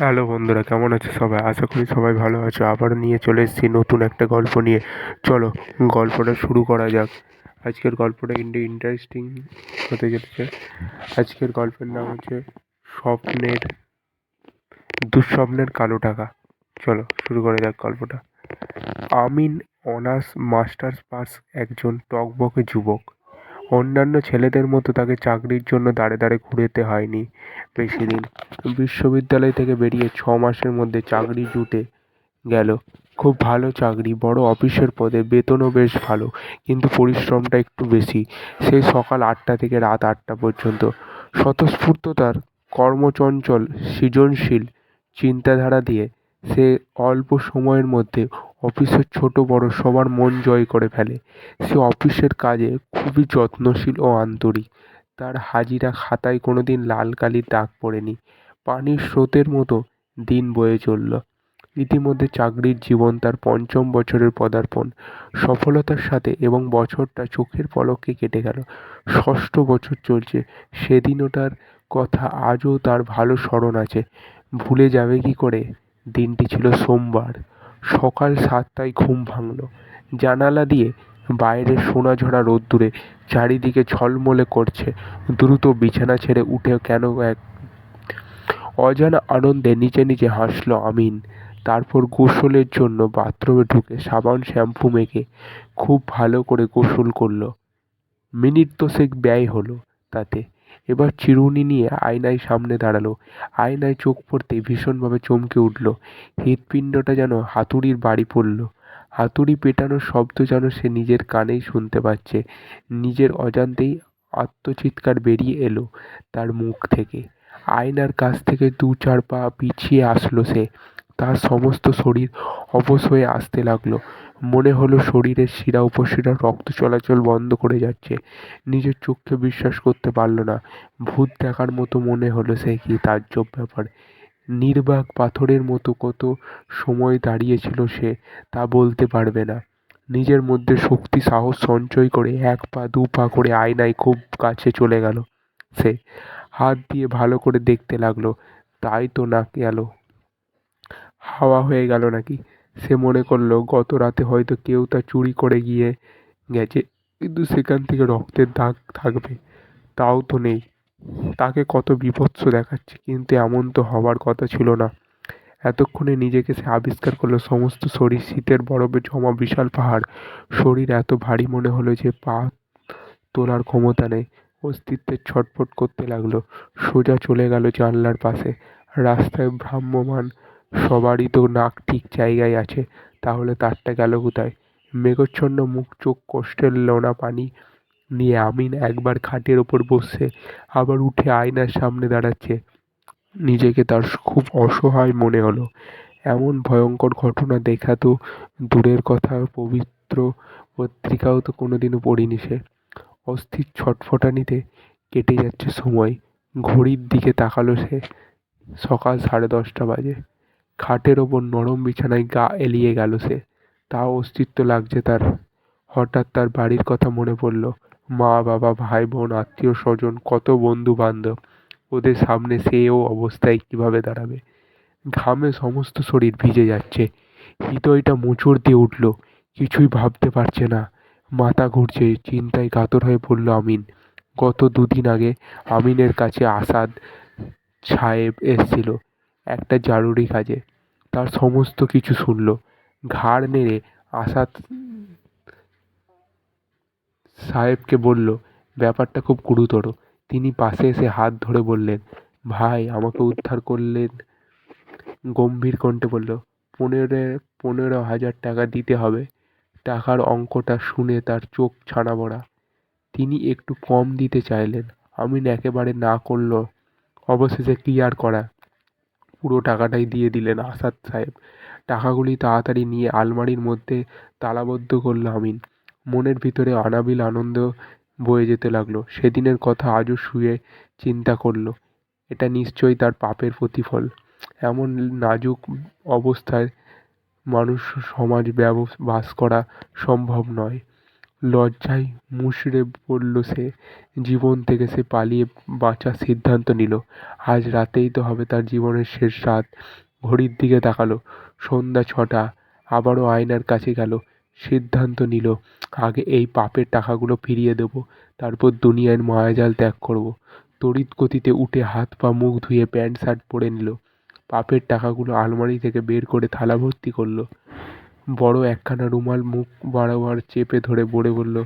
Hello বন্ধুরা, কেমন আছো সবাই? আশা করি সবাই ভালো আছো। আবার নিয়ে চলে এসেছি নতুন একটা গল্প নিয়ে। চলো, গল্পটা শুরু করা যাক। আজকের গল্পটা কিন্তু ইন্টারেস্টিং হতে চলেছে। আজকের গল্পের নাম হচ্ছে স্বপ্নের, দুঃস্বপ্নের কালো টাকা। চলো, শুরু করা যাক গল্পটা। আমিন অনার্স মাস্টার্স পাস একজন টকবকে যুবক। অন্যান্য ছেলেদের মতো তাকে চাকরির জন্য দাঁড়ে দাঁড়ে ঘুরেতে হয়নি। বেশি দিন বিশ্ববিদ্যালয় থেকে বেরিয়ে ছ মাসের মধ্যে চাকরি জুটে গেল। খুব ভালো চাকরি, বড় অফিসের পদে, বেতনও বেশ ভালো, কিন্তু পরিশ্রমটা একটু বেশি। সেই সকাল আটটা থেকে রাত আটটা পর্যন্ত। স্বতঃস্ফূর্ততার কর্মচঞ্চল, সৃজনশীল চিন্তাধারা দিয়ে সে অল্প সময়ের মধ্যে অফিসের ছোট বড় সবার মন জয় করে ফেলে। সে অফিসের কাজে খুবই যত্নশীল ও আন্তরিক। তার হাজিরা খাতায় কোনো দিন লাল কালির দাগ পড়েনি। পানির স্রোতের মতো দিন বয়ে চলল। ইতিমধ্যে চাকরির জীবন তার পঞ্চম বছরের পদার্পণ। সফলতার সাথে এবং বছরটা চোখের পলকে কেটে গেল। ষষ্ঠ বছর চলছে। সেদিনটার কথা আজও তার ভালো স্মরণ আছে। ভুলে যাবে কি করে? দিনটি ছিল সোমবার। সকাল সাতটায় ঘুম ভাঙল। জানালা দিয়ে বাইরে সোনাঝরা রোদ্দুরে চারিদিকে ঝলমলে করছে। দ্রুত বিছানা ছেড়ে উঠে কেন এক অজানা আনন্দে নিচে নিচে হাসলো আমিন। তারপর গোসলের জন্য বাথরুমে ঢুকে সাবান, শ্যাম্পু মেখে খুব ভালো করে গোসল করল। মিনিট তো দশেক ব্যয় হলো তাতে। এবার চিরুনি নিয়ে আয়নায় সামনে দাঁড়াল। আয়নায় চোখ পড়তে ভীষণভাবে চমকে উঠল। হৃৎপিণ্ডটা যেন হাতুড়ির বাড়ি পড়ল। হাতুড়ি পেটানোর শব্দ যেন সে নিজের কানেই শুনতে পাচ্ছে। নিজের অজান্তেই আত্মচিৎকার বেরিয়ে এলো তার মুখ থেকে। আয়নার কাছ থেকে দু চার পা পিছিয়ে আসলো সে। তার সমস্ত শরীর অবশ হয়ে আসতে লাগল। মনে হলো শরীরের শিরা উপশিরা রক্ত চলাচল বন্ধ করে যাচ্ছে। নিজের চোখকে বিশ্বাস করতে পারল না। ভূত দেখার মতো মনে হলো সে কি তাজ্জব ব্যাপার। নির্বাক পাথরের মতো কত সময় দাঁড়িয়েছিল সে তা বলতে পারবে না। নিজের মধ্যে শক্তি, সাহস, সঞ্চয় করে এক পা, দু পা করে আয়নায় খুব কাছে চলে গেল সে। হাত দিয়ে ভালো করে দেখতে লাগল, তাই তো না গেল হাওয়া হয়ে গেল নাকি? সে মনে করল, গত রাতে হয়তো কেউ তা চুরি করে গিয়ে গেছে, কিন্তু সেখান থেকে রক্তের দাগ থাকবে। তাও তো নেই। তাকে কত বিভৎস দেখাচ্ছে, কিন্তু এমন তো হওয়ার কথা ছিল না। এতক্ষণে নিজেকে সে আবিষ্কার করল, সমস্ত শরীর শীতের বরফে জমা বিশাল পাহাড়। শরীর এত ভারী মনে হলো যে পা তোলার ক্ষমতা নেই। অস্তিত্বের ছটফট করতে লাগল। সোজা চলে গেল জানলার পাশে। রাস্তায় ভ্রাম্যমান সবারই তো নাক ঠিক জায়গায় আছে, তাহলে তারটা গেল কোথায়? মেঘচ্ছন্ন মুখ, চোখ কষ্টের লোনা পানি নিয়ে আমিন একবার খাটের ওপর বসছে, আবার উঠে আয়নার সামনে দাঁড়াচ্ছে। নিজেকে তার খুব অসহায় মনে হলো। এমন ভয়ঙ্কর ঘটনা দেখা তো দূরের কথা, পবিত্র পত্রিকাও তো কোনোদিনও পড়িনি সে। অস্থির ছটফটানিতে কেটে যাচ্ছে সময়, ঘড়ির দিকে তাকালো সে সকাল সাড়ে দশটা বাজে। খাটের ওপর নরম বিছানায় গা এলিয়ে গেল সে। তাও অস্তিত্ব লাগছে তার। হঠাৎ তার বাড়ির কথা মনে পড়ল। মা, বাবা, ভাই, বোন, আত্মীয়, স্বজন, কত বন্ধু বান্ধব। ওদের সামনে সেও অবস্থায় কীভাবে দাঁড়াবে? ঘামে সমস্ত শরীর ভিজে যাচ্ছে। হৃদয়টা মোচড় দিয়ে উঠল। কিছুই ভাবতে পারছে না। মাথা ঘুরছে। চিন্তায় কাতর হয়ে পড়ল আমিন। গত দুদিন আগে আমিনের কাছে আসাদ সাহেব এসেছিল। একটা জরুরি কাজে। তার সমস্ত কিছু শুনল। ঘাড় নেড়ে আসাদ সাহেবকে বলল, ব্যাপারটা খুব গুরুতর। তিনি পাশে এসে হাত ধরে বললেন, ভাই, আমাকে উদ্ধার করলেন। গম্ভীর কণ্ঠে বলল, পনেরো পনেরো হাজার টাকা দিতে হবে। টাকার অঙ্কটা শুনে তার চোখ ছানা বড়া। তিনি একটু কম দিতে চাইলেন। আমিন একেবারে না করল। অবশেষে কি আর করা? পুরো টাকাটাই দিয়ে দিলেন আসাদ সাহেব। টাকাগুলি তাড়াতাড়ি নিয়ে আলমারির মধ্যে তালাবদ্ধ করল আমিন। মনের ভিতরে অনাবিল আনন্দ বয়ে যেতে লাগল। সেদিনের কথা আজও শুয়ে চিন্তা করল। এটা নিশ্চয়ই তার পাপের প্রতিফল। এমন নাজুক অবস্থায় মানুষ সমাজ বাস করা সম্ভব নয়। লজ্জায় মুষড়ে পড়ল সে। জীবন থেকে সে পালিয়ে বাঁচার সিদ্ধান্ত নিল। আজ রাতেই তো হবে তার জীবনের শেষ রাত। ঘড়ির দিকে তাকালো। সন্ধ্যা ছটা। আবারও আয়নার কাছে গেল। সিদ্ধান্ত নিল, আগে এই পাপের টাকাগুলো ফিরিয়ে দেব, তারপর দুনিয়ার মায়াজাল ত্যাগ করব। তড়িৎ গতিতে উঠে হাত পা, মুখ ধুয়ে প্যান্ট শার্ট পরে নিল। পাপের টাকাগুলো আলমারি থেকে বের করে থালা ভর্তি করল। বড় একখানা রুমাল মুখ বরাবর চেপে ধরে পড়ে বলল,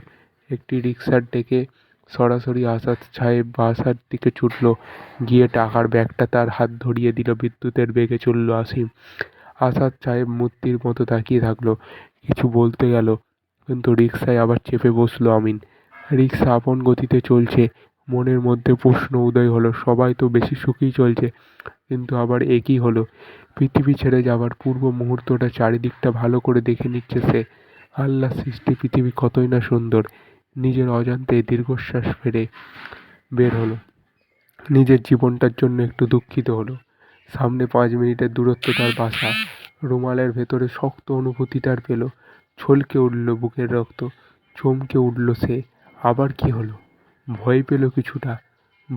একটি রিক্সার ডেকে সরাসরি আসাদ সাহেব বাসার দিকে ছুটল। গিয়ে টাকার ব্যাগটা তার হাত ধরিয়ে দিল, বিদ্যুতের বেগে চলল আসিম। আসাদ সাহেব মূর্তির মতো তাকিয়ে থাকল। কিছু বলতে গেল, কিন্তু রিক্সায় আবার চেপে বসল আমিন। রিক্সা আপন গতিতে চলছে। মনের মধ্যে প্রশ্ন উদয় হলো, সবাই তো বেশি সুখেই চলছে। কিন্তু আবার একই হলো। পৃথিবী ছেড়ে যাবার পূর্ব মুহূর্তটা চারিদিকটা ভালো করে দেখে নিচ্ছে সে। আল্লাহ সৃষ্টি পৃথিবী কতই না সুন্দর। নিজের অজান্তে দীর্ঘশ্বাস ফেলে বের হলো। নিজের জীবনটার জন্য একটু দুঃখিত হলো। সামনে পাঁচ মিনিটের দূরত্ব তার বাসা। রুমালের ভেতরে শক্ত অনুভূতিটার পেল। ছলকে উঠল বুকের রক্ত। চমকে উঠল সে। আবার কি হলো? ভয় পেল কিছুটা।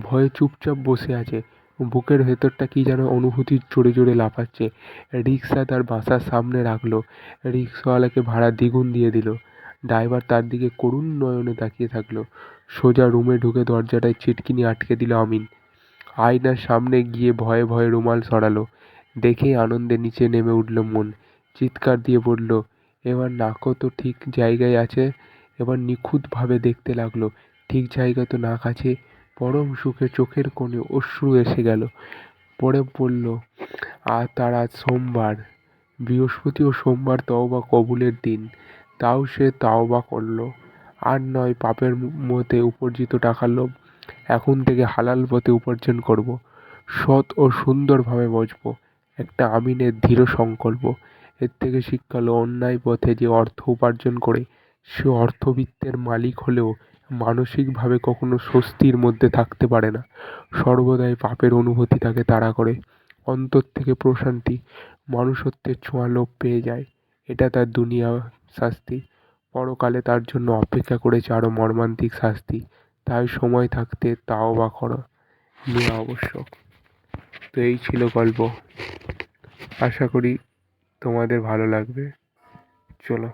ভয়ে চুপচাপ বসে আছে। বুকের ভেতরটা কি যেন অনুভূতি জোরে জোরে লাফাচ্ছে। রিক্সা তার বাসার সামনে রাখল। রিক্সাওয়ালাকে ভাড়া দ্বিগুণ দিয়ে দিল। ড্রাইভার তার দিকে করুণ নয়নে তাকিয়ে থাকল। সোজা রুমে ঢুকে দরজাটায় ছিটকিনি আটকে দিল আমিন। আয়নার সামনে গিয়ে ভয়ে ভয়ে রুমাল সরালো। দেখেই আনন্দে নিচে নেমে উঠল মন। চিৎকার দিয়ে বলল, এবার নাকও তো ঠিক জায়গায় আছে। এবার নিখুঁতভাবে দেখতে লাগল। ঠিক জায়গা তো নাক আছে। পরম সুখে চোখের কোণে অশ্রু এসে গেল। পরে বলল আর তার আজ সোমবার। বৃহস্পতি ও সোমবার তওবা কবুলের দিন। তাও সে তাওবা করল। আর নয়, পাপের মতে উপার্জিত টাকার লোভ। এখন থেকে হালাল পথে উপার্জন করব। সৎ ও সুন্দরভাবে বাঁচব একটা আমিনের দৃঢ় সংকল্প। এর থেকে শিক্ষা হলো অন্যায় পথে যে অর্থ উপার্জন করে, সে অর্থবিত্তের মালিক হলেও মানসিকভাবে কখনো স্বস্তির মধ্যে থাকতে পারে না। সর্বদাই পাপের অনুভূতি তাকে তাড়া করে। অন্তর থেকে প্রশান্তি, মনুষ্যত্বের ছোঁয়া লোপ পেয়ে যায়। এটা তার দুনিয়া শাস্তি। পরকালে তার জন্য অপেক্ষা করেছে আরও মর্মান্তিক শাস্তি। তাই সময় থাকতে তাও বা করো। নেওয়া আবশ্যক। তো এই ছিল গল্প। আশা করি তোমাদের ভালো লাগবে। চলো।